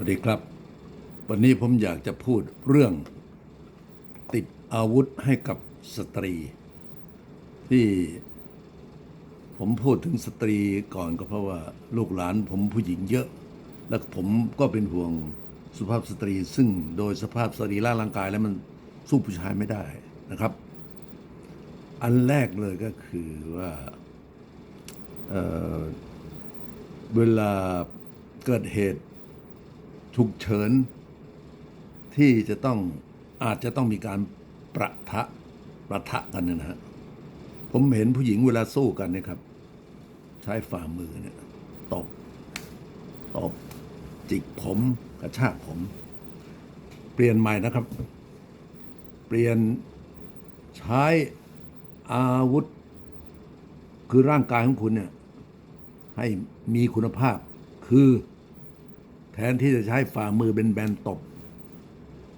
วัสดีครับ วันนี้ผมอยากจะพูดเรื่อง ติดอาวุธให้กับสตรี ที่ผมพูดถึงสตรีก่อนก็เพราะว่าลูกหลานผมผู้หญิงเยอะ แล้วผมก็เป็นห่วงสุภาพสตรี ซึ่งโดยสภาพสตรีระร่างกายแล้วมันสู้ผู้ชายไม่ได้นะครับ อันแรกเลยก็คือว่าเเวลาเกิดเหตุ ฉุกเฉิน ที่จะต้องอาจจะต้องมีการประทะประทะกันนยนะฮะผมเห็นผู้หญิงเวลาสู้กันเนี่ยครับ ใช้ฝ่ามือเนี่ยตบตบจิกผมกระชากผม เปลี่ยนใหม่นะครับ เปลี่ยนใช้อาวุธ คือร่างกายของคุณเนี่ยให้มีคุณภาพคือ แทนที่จะใช้ฝ่ามือเป็นแบนตบ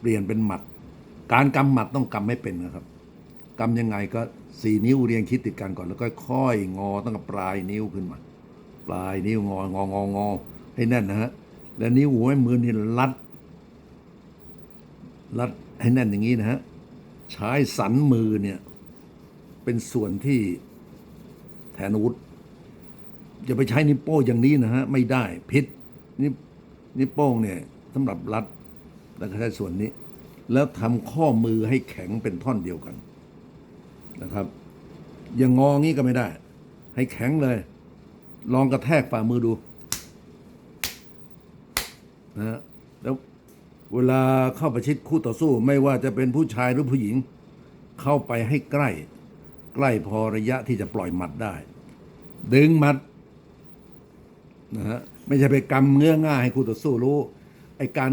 เปลี่ยนเป็นหมัด การกำหมัดต้องกำไม่เป็นนะครับกำยังไงก็สี่นิ้วเรียงชิดติดกันก่อน แล้วก็ค่อยงอตั้งแต่ปลายนิ้วขึ้นมา ปลายนิ้วงองององอให้แน่นนะฮะแล้วนิ้วหัวมือนี่รัด รัดให้แน่นอย่างนี้นะฮะใช้สันมือเนี่ย เป็นส่วนที่แทนอาวุธอย่าไปใช้นิ้วโป้อย่างนี้นะฮะ ไม่ได้พิษนิ้ว นิ้วโป้งเนี่ยสำหรับรัดแล้วก็ใช้ส่วนนี้ แล้วทำข้อมือให้แข็งเป็นท่อนเดียวกันนะครับ อย่างงองี้ก็ไม่ได้ ให้แข็งเลย ลองกระแทกฝ่ามือดูนะแล้วเวลาเข้าประชิดคู่ต่อสู้ไม่ว่าจะเป็นผู้ชายหรือผู้หญิง เข้าไปให้ใกล้ ใกล้พอระยะที่จะปล่อยหมัดได้ ดึงหมัด นะฮะไม่ใช่ไปกำเงื้อง่ายให้คู่ต่อสู้รู้ไอ้การ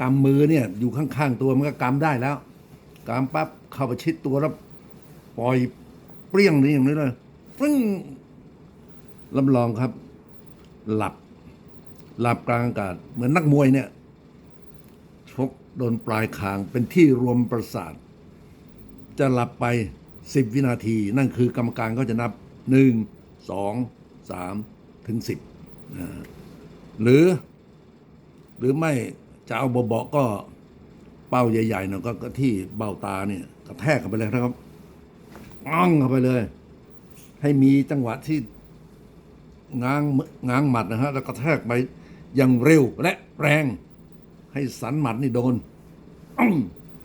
กำมือเนี่ยอยู่ข้างๆตัวมันก็กำได้แล้วกำปั๊บเข้าประชิดตัวแล้วปล่อยเปรี้ยงนี่อย่างนี้เลยฟึ้งรับรองครับ หลับ หลับกลางอากาศ เหมือนนักมวยเนี่ยชกโดนปลายคางเป็นที่รวมประสาท จะหลับไปสิบวินาที นั่นคือกรรมการก็จะนับหนึ่งสองสามถึงสิบ หรือ หรือไม่จะเอาเบาๆก็เป้าใหญ่ๆหน่อยก็ที่เบ้าตาเนี่ยกระแทกเข้าไปเลยนะครับอ้องเข้าไปเลย ให้มีจังหวะที่ง้างมือง้างหมัดนะฮะแล้วกระแทกไปอย่างเร็วและแรง ให้สันหมัดนี่โดนอ้อง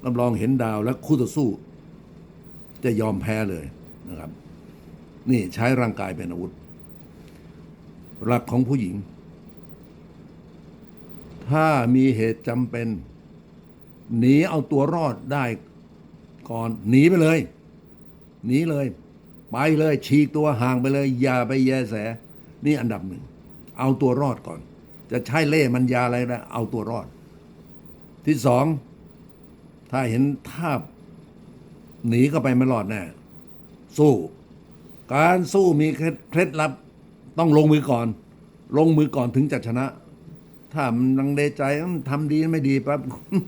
รับรองเห็นดาวและคู่ต่อสู้ จะยอมแพ้เลยนะครับ นี่ใช้ร่างกายเป็นอาวุธ หลักของผู้หญิง ถ้ามีเหตุจำเป็น หนีเอาตัวรอดได้ก่อนหนีไปเลย หนีเลย ไปเลย ฉีกตัวห่างไปเลย อย่าไปแยแส นี่อันดับหนึ่ง เอาตัวรอดก่อน จะใช้เล่มันยาอะไรนะเอาตัวรอด ที่สอง ถ้าเห็นภาหนีเข้าไปไม่รอดแน่สู้ การสู้มีเคล็ดลับ ต้องลงมือก่อน ลงมือก่อนถึงจะชนะ ถ้ามันลังเลใจมันทำดีไม่ดีปั๊บ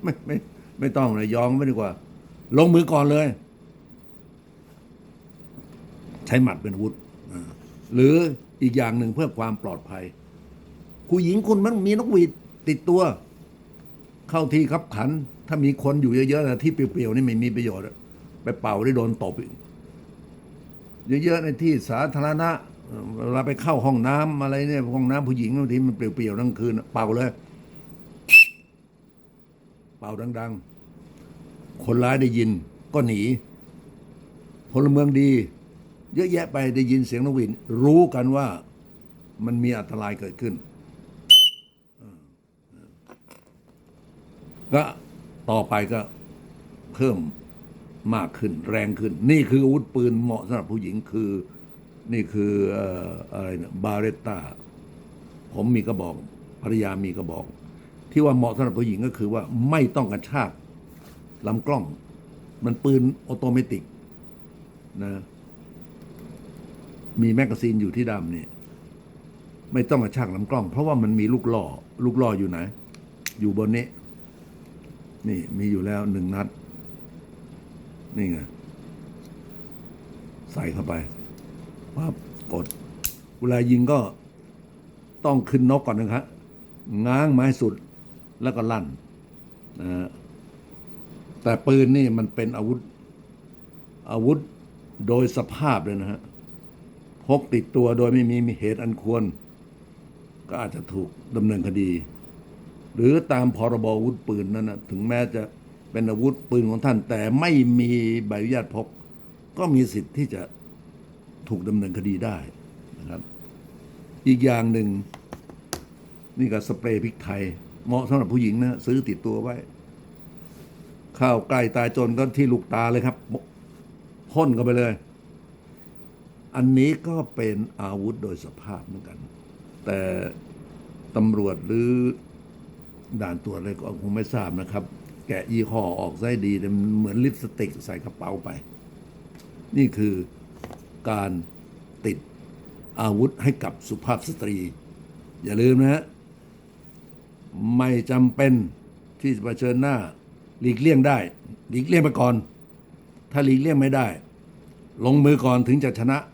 ไม่ไม่ไม่ต้องเลยยอมไม่ดีกว่า ลงมือก่อนเลย ใช้หมัดเป็นอาวุธหรืออีกอย่างหนึ่งเพื่อความปลอดภัย ผู้หญิงคุณมันมีนกหวีดติดตัว เข้าที่ขับขัน ถ้ามีคนอยู่เยอะๆนะที่เปลี่ยวๆนี่ไม่มีประโยชน์ไปเป่าได้โดนตบอีกเยอะๆในที่สาธารณะ เวลาไปเข้าห้องน้ำอะไรเนี่ยห้องน้ำผู้หญิงบางทีมันเปลี่ยวๆทั้งคืน เป่าเลย เป่าดัง ๆ คนร้ายได้ยินก็หนี พลเมืองดี เยอะแยะไปได้ยินเสียงนกหวีดรู้กันว่ามันมีอันตรายเกิดขึ้นก็ต่อไปก็เพิ่มมากขึ้นแรงขึ้น นี่คืออาวุธปืนเหมาะสำหรับผู้หญิงคือ นี่คือเอ่ออะไรเนี่ยบาเรตตาผมมีกระบอกภรรยามีกระบอก ที่ว่าเหมาะสำหรับผู้หญิงก็คือว่าไม่ต้องกระชากลำกล้อง มันปืนออโตเมติกนะมีแมกกาซีนอยู่ที่ดำเนี่ยไม่ต้องกระชากลำกล้อง เพราะว่ามันมีลูกล่อ ลูกล่ออยู่ไหน อยู่บนนี้ นี่มีอยู่แล้วหนึ่งนัด นี่ไง ใส่เข้าไป ปั๊บกดเวลายิงก็ต้องขึ้นนกก่อนนะครับง้างไม้สุดแล้วก็ลั่นนะฮะแต่ปืนนี่มันเป็นอาวุธ อาวุธโดยสภาพเลยนะฮะพกติดตัวโดยไม่มีเหตุอันควร ก็อาจจะถูกดำเนินคดี หรือตามพรบอาวุธปืนนั้นนะถึงแม้จะเป็นอาวุธปืนของท่าน แต่ไม่มีใบอนุญาตพก ก็มีสิทธิ์ที่จะ ถูกดำเนินคดีได้นะครับ อีกอย่างหนึ่ง นี่ก็สเปรย์พริกไทย เหมาะสำหรับผู้หญิงนะซื้อติดตัวไว้ ข้าวใกล้ตายจนก็ที่ลูกตาเลยครับพ่นกันไปเลย อันนี้ก็เป็นอาวุธโดยสภาพเหมือนกัน แต่ตำรวจหรือด่านตรวจอะไรก็คงไม่ทราบนะครับ แกะยี่ห้อออกไส้ดีแต่เหมือนลิปสติกใส่กระเป๋าไป นี่คือ การติดอาวุธให้กับสุภาพสตรี อย่าลืมนะฮะไม่จำเป็นที่จะเผชิญหน้าหลีกเลี่ยงได้ หลีกเลี่ยงไปก่อน ถ้าหลีกเลี่ยงไม่ได้ ลงมือก่อนถึงจะชนะ